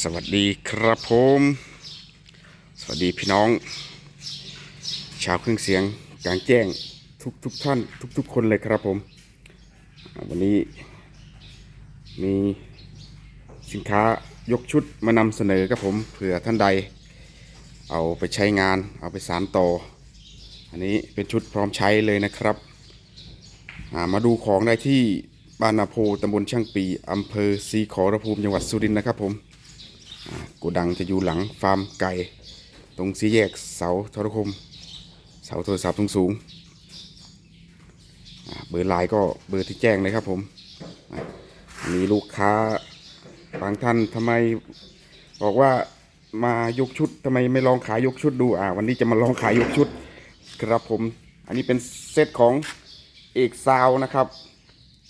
สวัสดีครับผม สวัสดีพี่น้อง ชาวเครื่องเสียงกลางแจ้งทุกทุกท่านทุกทุกคนเลยครับผม วันนี้มีสินค้ายกชุดมานำเสนอครับผมเผื่อท่านใด เอาไปใช้งานเอาไปสารต่อ อันนี้เป็นชุดพร้อมใช้เลยนะครับามาดูของได้ที่บ้านนาโพตำบลช่างปีอำเภอศรีขอรภูมิจังหวัดสุรินทร์นะครับผม โกดังจะอยู่หลังฟาร์มไก่ ตรงสีแยกเสาโทรคม เสาโทรศัพท์สูงๆเบอร์ไลน์ก็เบอร์ที่แจ้งเลยครับผมมีลูกค้าบางท่านทำไมบอกว่ามายกชุดทำไมไม่ลองขายยกชุดดูอ่าวันนี้จะมาลองขายยกชุดครับผม อันนี้เป็นเซตของเอกซาวนะครับ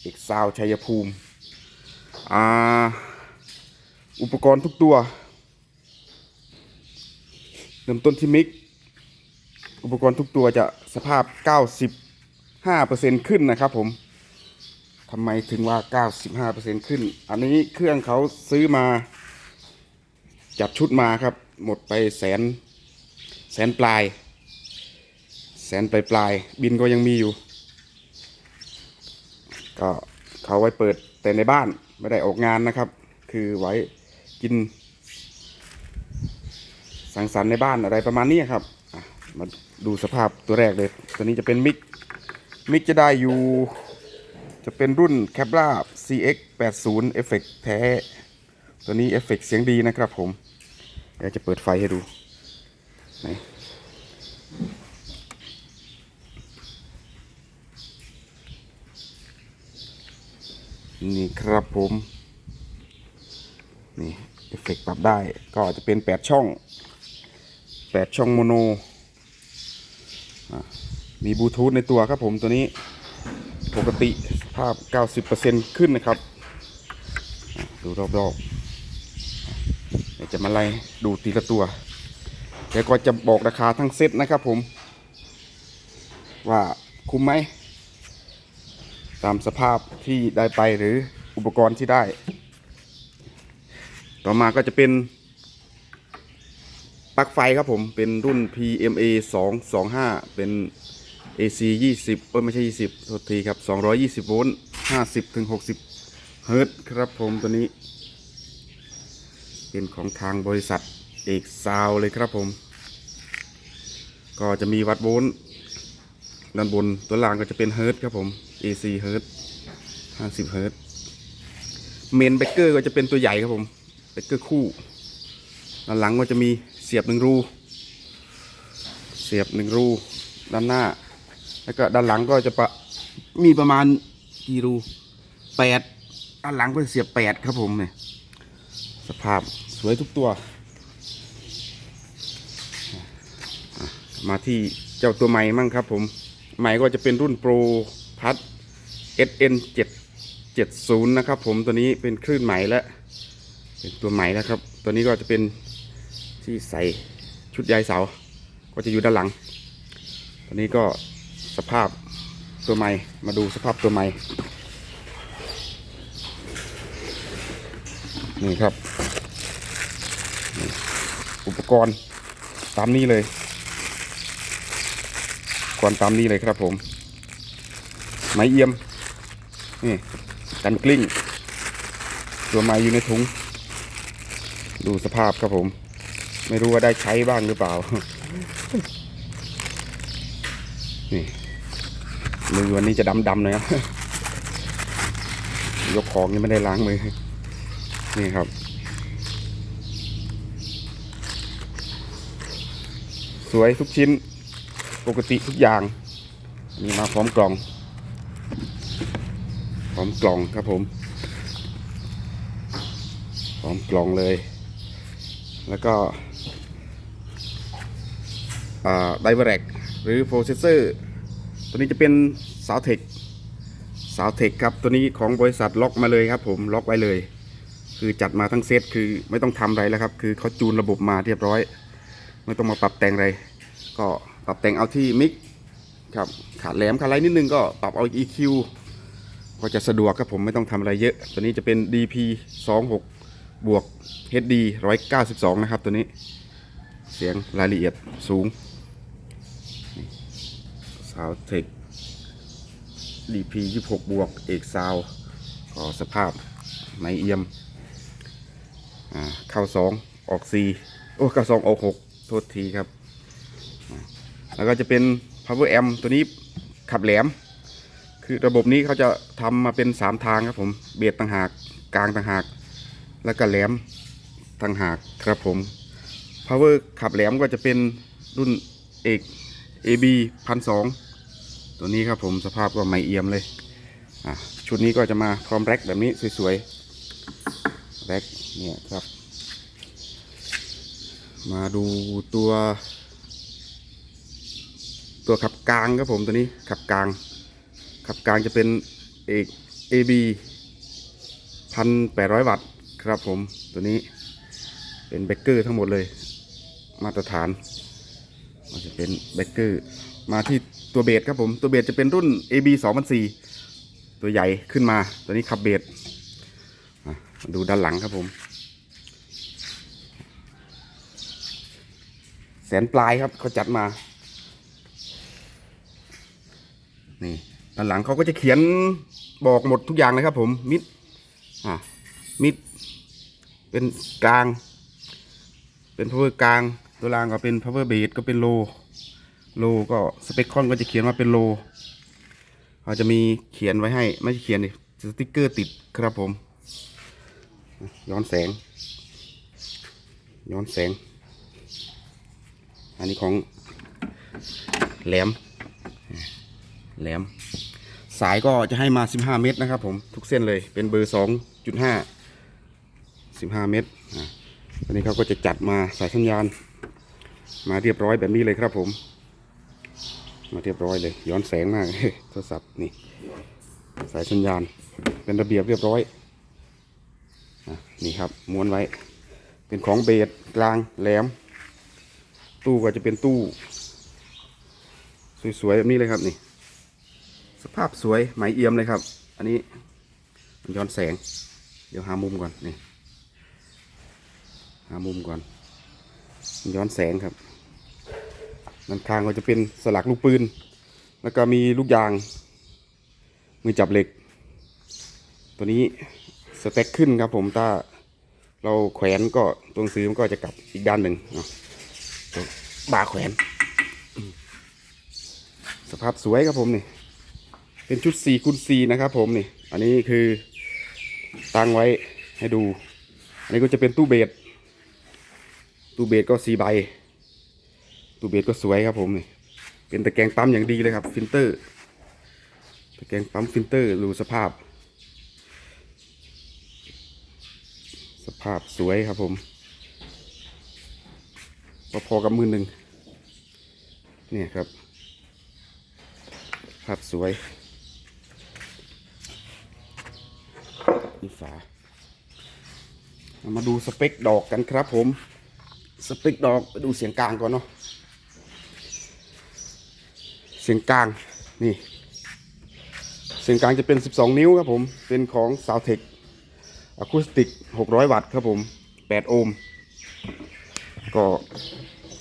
เอกซาวชัยภูมิ อ่า อุปกรณ์ทุกตัว เริ่มต้นที่มิก อุปกรณ์ทุกตัวจะสภาพ 95%ขึ้นนะครับผมทำไมถึงว่า 95%ขึ้น อันนี้เครื่องเขาซื้อมา จัดชุดมาครับ หมดไปแสน แสนปลาย แสนปลายปลายๆบินก็ยังมีอยู่ ก็เขาไว้เปิดแต่ในบ้านไม่ได้ออกงานนะครับ คือไว้กิน สังสรรค์ในบ้านอะไรประมาณนี้ครับมาดูสภาพตัวแรกเลย ตัวนี้จะเป็นมิก มิกจะได้อยู่ จะเป็นรุ่น c a b r a CX 80เอฟเฟกแท้ ตัวนี้เอฟเฟกเสียงดีนะครับผมเดี๋ยวจะเปิดไฟให้ดูไหนนี่ครับผม นี่เอฟเฟกปรับได้ก็จะเป็น 8 ช่อง 8 ช่องโมโน มีบลูทูธในตัวครับผมตัวนี้ปกติภาพ 90%ขึ้นนะครับ ดูรอบๆเดี๋ยวจะมาไล่ดูทีละตัวแล้วก็จะบอกราคาทั้งเซ็ตนะครับผม ว่าคุ้มไหม ตามสภาพที่ได้ไปหรืออุปกรณ์ที่ได้ ต่อมาก็จะเป็น ปลั๊กไฟครับผมเป็นรุ่น PMA 225 เป็น AC 20เอ้ยไม่ใช่ 20โทษทีครับ 220 โวลต์50ถึง60 เฮิรตซ์ครับผมตัวนี้ เป็นของทางบริษัทเอกซาวเลยครับผม ก็จะมีวัดโวลต์ด้านบนตัวล่างก็จะเป็นเฮิรตซ์ครับผม AC เฮิรตซ์50 เฮิรตซ์เมนเบเกอร์ก็จะเป็นตัวใหญ่ครับผมเบเกอร์คู่ด้านหลังก็จะมี สียบหนึ่งรู เสียบหนึ่งรู ด้านหน้า แล้วก็ด้านหลังก็จะปะมีประมาณกี่รูแปดด้านหลังก็เสียบแปดครับผมเนี่ยสภาพสวยทุกตัว มาที่เจ้าตัวใหม่มั่งครับผม ใหม่ก็จะเป็นรุ่นโปรพัด SN 7 70 นะครับผมตัวนี้เป็นคลื่นใหม่แล้ว เป็นตัวใหม่แล้วครับ ตัวนี้ก็จะเป็น ที่ใส่ชุดใยเสา ก็จะอยู่ด้านหลังตัวนี้ก็สภาพตัวใหม่มาดูสภาพตัวใหม่นี่ครับ อุปกรณ์ตามนี้เลยอุปกรณ์ตามนี้เลยครับผม ไม้เอี่ยม นี่กันกลิ้ง ตัวไม้อยู่ในถุง ดูสภาพครับผม ไม่รู้ว่าได้ใช้บ้างหรือเปล่า นี่มือวันนี้จะดำๆเลยครับยกของยังไม่ได้ล้างมือ นี่ครับ สวยทุกชิ้น ปกติทุกอย่าง นี่มาพร้อมกล่อง พร้อมกล่องครับผม พร้อมกล่องเลย แล้วก็ ไดเวอร์แรกหรือโปรเซสเซอร์ตัวนี้จะเป็นสาวเทคสาวเทคครับตัวนี้ของบริษัทล็อกมาเลยครับผมล็อกไว้เลย คือจัดมาทั้งเซตคือไม่ต้องทำอะไรแล้วครับ คือเขาจูนระบบมาเรียบร้อย ไม่ต้องมาปรับแต่งอะไร ก็ปรับแต่งเอาที่มิกครับขาดแหลมขาดอะไรนิดนึงก็ปรับเอา EQ ก็จะสะดวกครับผมไม่ต้องทำอะไรเยอะ ตัวนี้จะเป็น DP 2 6บวก HD 192 นะครับตัวนี้ เสียงรายละเอียดสูง ซาวเทค DP 26บวก เอกซาวก็สภาพไมเอียมอ่าเข้า2ออก4โอ้เข้า2ออก6โทษทีครับ แล้วก็จะเป็น power amp ตัวนี้ขับแหลม คือระบบนี้เขาจะทำมาเป็น 3 ทางครับผม เบียดต่างหาก กลางต่างหาก แล้วก็แหลมต่างหากครับผม power ขับแหลมก็จะเป็นรุ่นเอก AB พันสตัวนี้ครับผมสภาพก็ไม่เอี่ยมเลยอะชุดนี้ก็จะมาพร้อมแร็คแบบนี้สวยๆ แร็คเนี่ยครับ มาดูตัว ตัวขับกลางครับผมตัวนี้ขับกลาง ขับกลางจะเป็นเอก AB พันแปดร้อยวัตต์ครับผมตัวนี้เป็นเบเกอร์ทั้งหมดเลย มาตรฐาน มันจะเป็นเบเกอร์มาที่ตัวเบสครับผมตัวเบสจะเป็นรุ่น AB 2004ตัวใหญ่ขึ้นมา ตัวนี้ขับเบสดูด้านหลังครับผมแสนปลายครับเขาจัดมา นี่ด้านหลังเขาก็จะเขียนบอกหมดทุกอย่างเลยครับผมมิดอะมิดเป็นกลาง เป็น power กลาง ตัวล่างก็เป็น power base ก็เป็นโล โลก็สเปคคอนก็จะเขียนว่าเป็นโลเขาจะมีเขียนไว้ให้ ไม่ใช่เขียนดิสติ๊กเกอร์ติดครับผม ย้อนแสง ย้อนแสง อันนี้ของแหลม แหลม สายก็จะให้มา 15 เมตรนะครับผม ทุกเส้นเลย เป็นเบอร์ 2.5 15 เมตรอันนี้เขาก็จะจัดมาสายสัญญาณ มาเรียบร้อยแบบนี้เลยครับผม มาเรียบร้อยเลย ย้อนแสงมากโทรศัพท์นี่ สายสัญญาณ เป็นระเบียบเรียบร้อยอนี่ครับม้วนไว้ เป็นของเบสกลางแหลม ตู้ก็จะเป็นตู้ สวยๆแบบนี้เลยครับนี่ สภาพสวยไหมเอี่ยมเลยครับ อันนี้ย้อนแสง เดี๋ยวหามุมก่อนนี่หามุมก่อน ย้อนแสงครับด้านข้างก็จะเป็นสลักลูกปืน แล้วก็มีลูกยาง มือจับเหล็ก ตัวนี้สเต็กขึ้นครับผมถ้าเราแขวนก็ตรงซื้อมันก็จะกลับอีกด้านหนึ่งเนาะตัวบาแขวน สภาพสวยครับผมนี่เป็นชุด4คูณ4นะครับผมนี่ อันนี้คือตั้งไว้ให้ดู อันนี้ก็จะเป็นตู้เบส ตู้เบสก็สีใบ ตู้เบสก็สวยครับผมนี่เป็นตะแกรงปั๊มอย่างดีเลยครับ ฟิลเตอร์ ตะแกรงปั๊มฟิลเตอร์ดูสภาพ สภาพสวยครับผมพอๆกับมือหนึ่งเนี่ยครับ ภาพสวยนี่ฝาเรามาดูสเปคดอกกันครับผม สเปคดอกไปดูเสียงกลางก่อนเนาะเสียงกลางนี่ เสียงกลางจะเป็น 12 นิ้วครับผม เป็นของ s o u t e c อะคูสติก 600 วัตต์ครับผม 8 โอห์มก็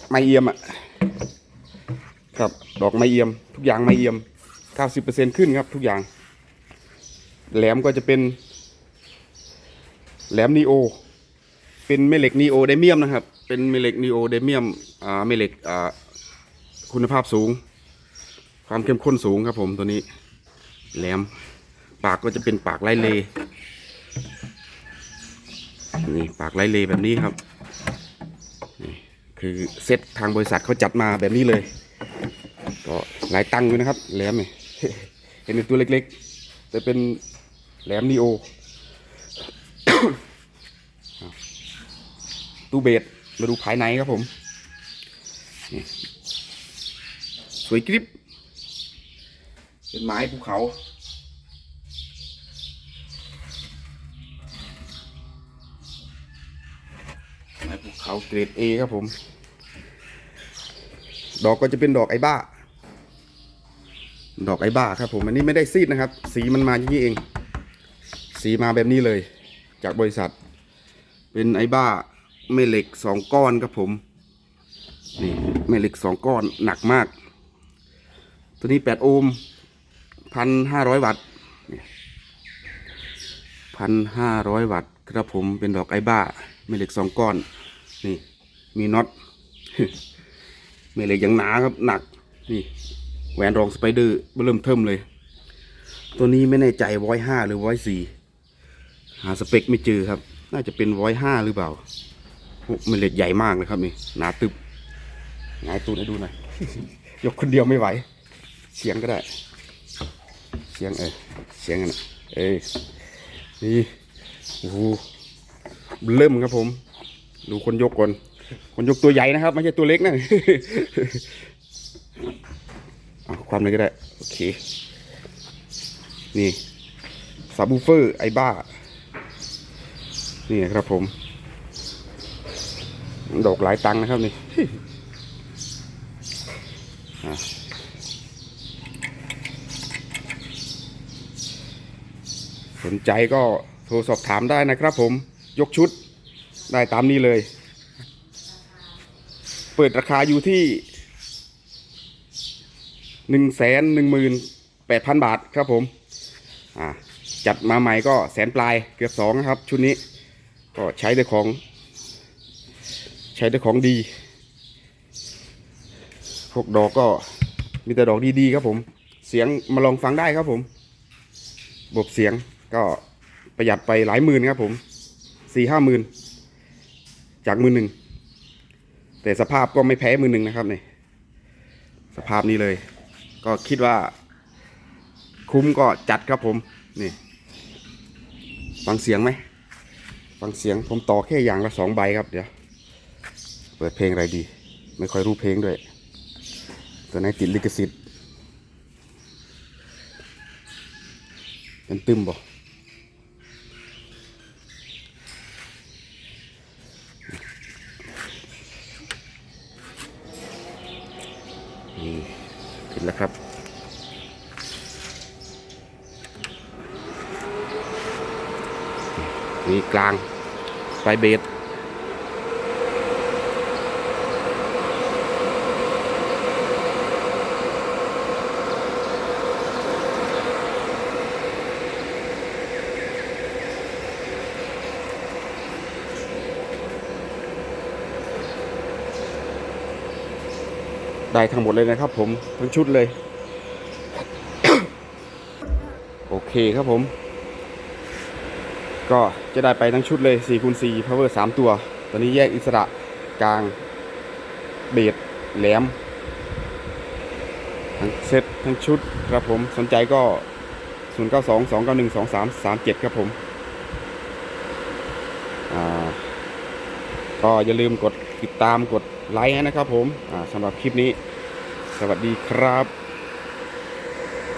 ไม่เอี่ยมอะครับดอกไม้เอี่ยม ทุกอย่างไม้เอี่ยม 90%ขึ้นครับทุกอย่าง แหลมก็จะเป็น แหลมนีโอ เป็นแม่เหล็กนีโอไดเมียมนะครับ เป็นแม่เหล็กนีโอไดเมียมอ่าแม่เหล็กอ่าคุณภาพสูง ความเข้มข้นสูงครับผมตัวนี้ แหลม ปากก็จะเป็นปากไล่เลนี่ปากไล่เลแบบนี้ครับนี่คือเซตทางบริษัทเขาจัดมาแบบนี้เลย ก็หลายตังค์อยู่นะครับ แหลมเนี่ยเห็นเป็นตัวเล็กๆ แต่เป็นแหลมนีโอตู้เบส มาดูภายในครับผม สวยกริบเป็นไม้ภูเขาไม้ภูเขาเกรด A ครับผม ดอกก็จะเป็นดอกไอบ้า ดอกไอบ้าครับผม อันนี้ไม่ได้ซีดนะครับ สีมันมาอย่างนี้เอง สีมาแบบนี้เลย จากบริษัท เป็นไอ้บ้า แม่เหล็กสองก้อนครับผม นี่แม่เหล็กสองก้อนหนักมาก ตัวนี้แปดโอห์มพันห้าร้อยวัตต์พันห้าร้อยวัตต์ครับผมเป็นดอกไอบ้าแม่เหล็กสองก้อน นี่ มีน็อตแม่เหล็กอย่างหนาครับหนัก นี่แหวนรองสไปเดอร์เริ่มเทิมเลย ตัวนี้ไม่แน่ใจวอยห้าหรือวอยสี่หาสเปคไม่เจอครับ น่าจะเป็นวอยห้าหรือเปล่า มันเหล็กใหญ่มากเลยครับนี่หนาตึบหงายตูนให้ดูหน่อย ยกคนเดียวไม่ไหว เสียงก็ได้ เสียงเออเสียงกันะเอ้ยนี่โอ้โหเริ่มครับผม ดูคนยกก่อน คนยกตัวใหญ่นะครับไม่ใช่ตัวเล็กนะเอาความเลยก็ได้ โอเค นี่ซับบูเฟอร์ไอ้บ้า นี่นะครับผม ดอกหลายตังค์นะครับนี่สนใจก็โทรสอบถามได้นะครับผมยกชุดได้ตามนี้เลย เปิดราคาอยู่ที่หนึ่งแสนหนึ่งหมื่นแปดพันบาทครับผมจัดมาใหม่ก็แสนปลายเกือบสองครับ ชุดนี้ก็ใช้ด้วยของ ช้ด้วยของดี พวกดอกก็มีแต่ดอกดีๆครับผม เสียงมาลองฟังได้ครับผมระบบเสียงก็ประหยัดไปหลายหมื่นครับผมสี่ห้าหมื่นจากมือหนึ่ง แต่สภาพก็ไม่แพ้มือหนึ่งนะครับเนี่ยสภาพนี้เลย ก็คิดว่า คุ้มก็จัดครับผมนี่ฟังเสียงไหมฟังเสียงผมต่อแค่อย่างละสองใบครับเดี๋ยว ปิดเพลงอะไรดี ไม่ค่อยรู้เพลงด้วย ตัวไหนติดลิขสิทธิ์เป็นตึมบ่ติดแล้วครับนี่กลางไฟเบส ได้ทั้งหมดเลยนะครับ ผมทั้งชุดเลย โอเคครับผม ก็จะได้ไปทั้งชุดเลย4คูณ4 power 3 ตัว ตอนนี้แยกอิสระกลางเบสแหลม ทั้งเซตทั้งชุดครับผมสนใจก็ 0 9 2 2 9 1 2 3 3 7 ครับผมอ่าก็อย่าลืมกดติดตามกด ไลค์นะครับผมสำหรับคลิปนี้ สวัสดีครับ